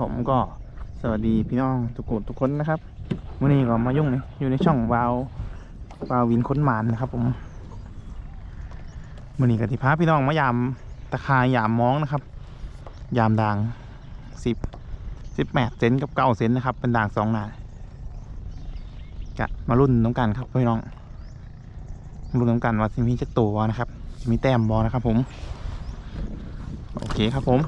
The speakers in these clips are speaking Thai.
ผมก็สวัสดีพี่น้องทุกคนทุกคนนะครับวันนี้ก็มายุ่งเลยอยู่ในช่องวาววาววินค้นหมานนะครับ ผมวันนี้กติพาพี่น้องมายามตะคายยามมองนะครับ ยามด่างสิบสิบแปดเซนกับเก้าเซนนะครับ เป็นด่างสองหนากะมารุ่นน้องกันครับพี่น้องมารุ่นน้องกันว่าจะมีจักตัวนะครับมีแต้มบอนะครับ ผม โอเคครับผม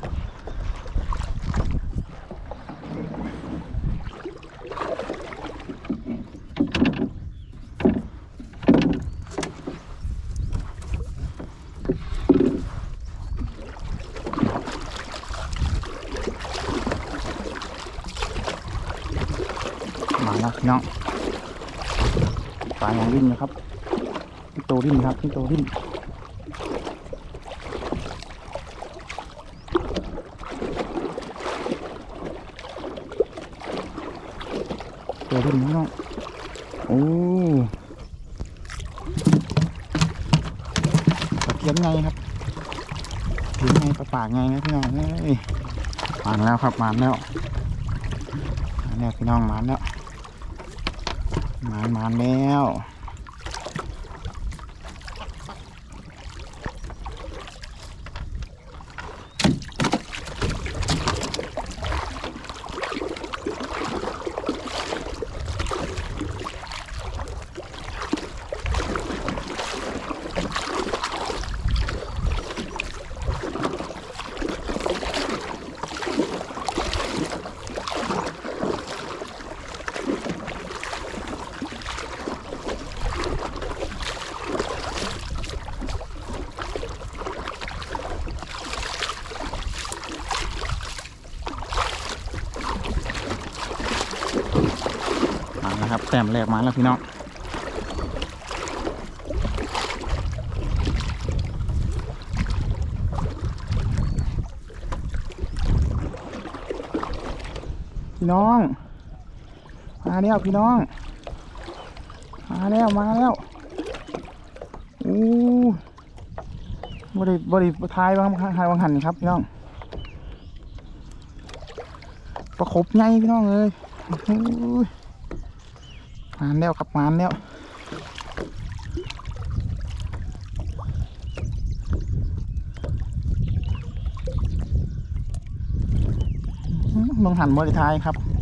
มาแล้วพี่น้องปลาอย่างวิ่งนะครับพี่โตวิ่งครับพี่โตวิ่งตัววิ่งพี่น้องโอ้ปลาเทียมไงครับเทียมไงปลาปากไงนะพี่น้องเอ้ยมาแล้วครับมาแล้วมาแล้วพี่น้องมาแล้ว มามาแล้วมาแล้ว ครับแต้มแรกมาแล้วพี่น้องพี่น้อง มาแล้วพี่น้อง มาแล้วมาแล้วโอ้บริบริทายบางทายบางหันครับพี่น้องประคบไงพี่น้องเอ้ยโอ้ย มาแล้วครับมาแล้วอื้อลงหันบริทายครับ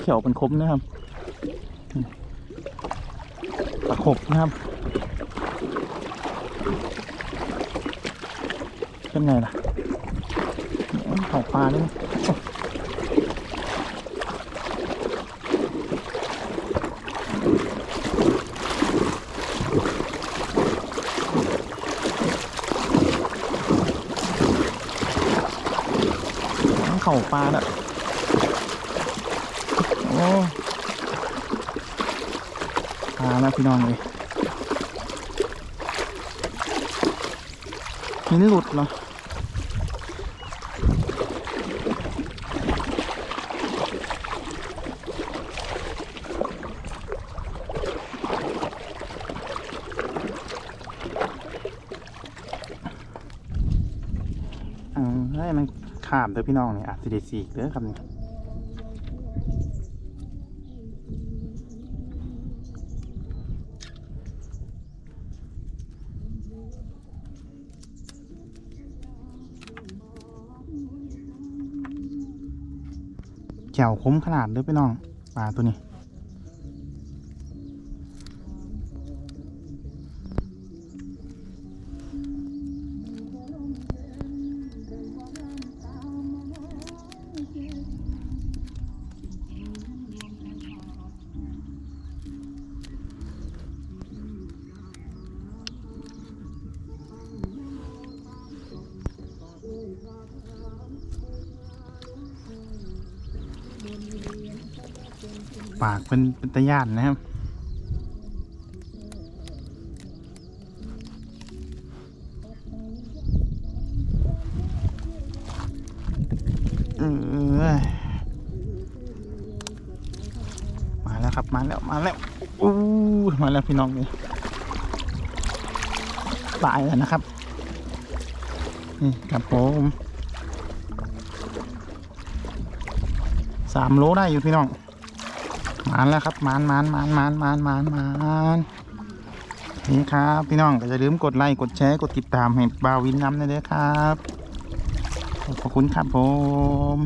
เขียวเป็นคมนะครับตะขบนะครับ เป็นไงล่ะเขาปลาเลยเข่าปลาแล้ว โอ้ปลาแล้วพี่น้องเลยหินหลุดเหรออ่าให้มันขาดเด้อพี่น้องเนี่ยอาจจะได้สีกเด้อครับนี่ แจ่วคมขนาดเลยพี่น้องปลาตัวนี้ ปากเป็นเป็นตะย่านนะครับมาแล้วครับมาแล้วมาแล้วอู้มาแล้วพี่น้องนี่ตายแล้วนะครับนี่ครับผมสามโลได้อยู่พี่น้อง มานแล้วครับมานมานมานมานมานมานมานนี่ครับพี่น้องก็อย่าลืมกดไลค์กดแชร์กดติดตามให้บาวินน้ำนะเด้อครับขอบคุณครับผม